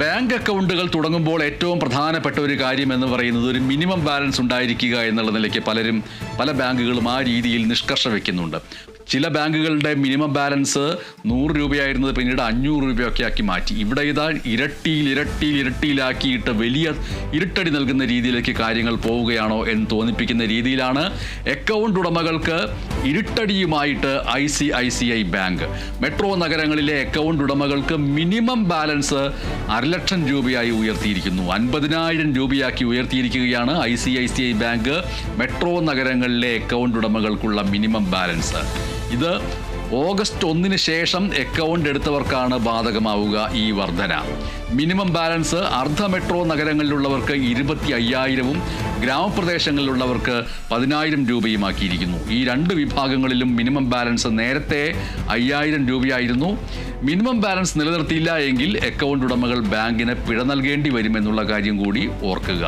Bank അക്കൗണ്ടുകൾ തുടങ്ങുമ്പോൾ ഏറ്റവും പ്രധാനപ്പെട്ട ഒരു കാര്യം എന്ന് പറയുന്നത് ഒരു മിനിമം ബാലൻസ് ഉണ്ടായിരിക്കുക എന്നുള്ള നിലയ്ക്ക് പലരും പല ബാങ്കുകളും ആ രീതിയിൽ നിഷ്കർഷ വയ്ക്കുന്നുണ്ട് ചില ബാങ്കുകളുടെ മിനിമം ബാലൻസ് നൂറ് രൂപയായിരുന്നത് പിന്നീട് അഞ്ഞൂറ് രൂപയൊക്കെ ആക്കി മാറ്റി. ഇവിടെ ഇതാ ഇരട്ടിയിൽ ഇരട്ടിയിൽ ഇരട്ടിയിലാക്കിയിട്ട് വലിയ ഇരുട്ടടി നൽകുന്ന രീതിയിലേക്ക് കാര്യങ്ങൾ പോവുകയാണോ എന്ന് തോന്നിപ്പിക്കുന്ന രീതിയിലാണ് അക്കൗണ്ട് ഉടമകൾക്ക് ഇരുട്ടടിയുമായിട്ട് I C I C I bank. Metro നഗരങ്ങളിലെ അക്കൗണ്ട് ഉടമകൾക്ക് മിനിമം ബാലൻസ് അരലക്ഷം രൂപയായി ഉയർത്തിയിരിക്കുന്നു. അൻപതിനായിരം രൂപയാക്കി ഉയർത്തിയിരിക്കുകയാണ് I C I C I bank. Metro നഗരങ്ങളിലെ അക്കൗണ്ട് ഉടമകൾക്കുള്ള മിനിമം ബാലൻസ് ഇത് ഓഗസ്റ്റ് ഒന്നിന് ശേഷം അക്കൗണ്ട് എടുത്തവർക്കാണ് ബാധകമാവുക ഈ വർധന. മിനിമം ബാലൻസ് അർദ്ധ മെട്രോ നഗരങ്ങളിലുള്ളവർക്ക് ഇരുപത്തി അയ്യായിരവും ഗ്രാമപ്രദേശങ്ങളിലുള്ളവർക്ക് പതിനായിരം രൂപയുമാക്കിയിരിക്കുന്നു. ഈ രണ്ട് വിഭാഗങ്ങളിലും മിനിമം ബാലൻസ് നേരത്തെ അയ്യായിരം രൂപയായിരുന്നു. മിനിമം ബാലൻസ് നിലനിർത്തിയില്ല എങ്കിൽ അക്കൗണ്ട് ഉടമകൾ ബാങ്കിന് പിഴ നൽകേണ്ടി വരുമെന്നുള്ള കാര്യം കൂടി ഓർക്കുക.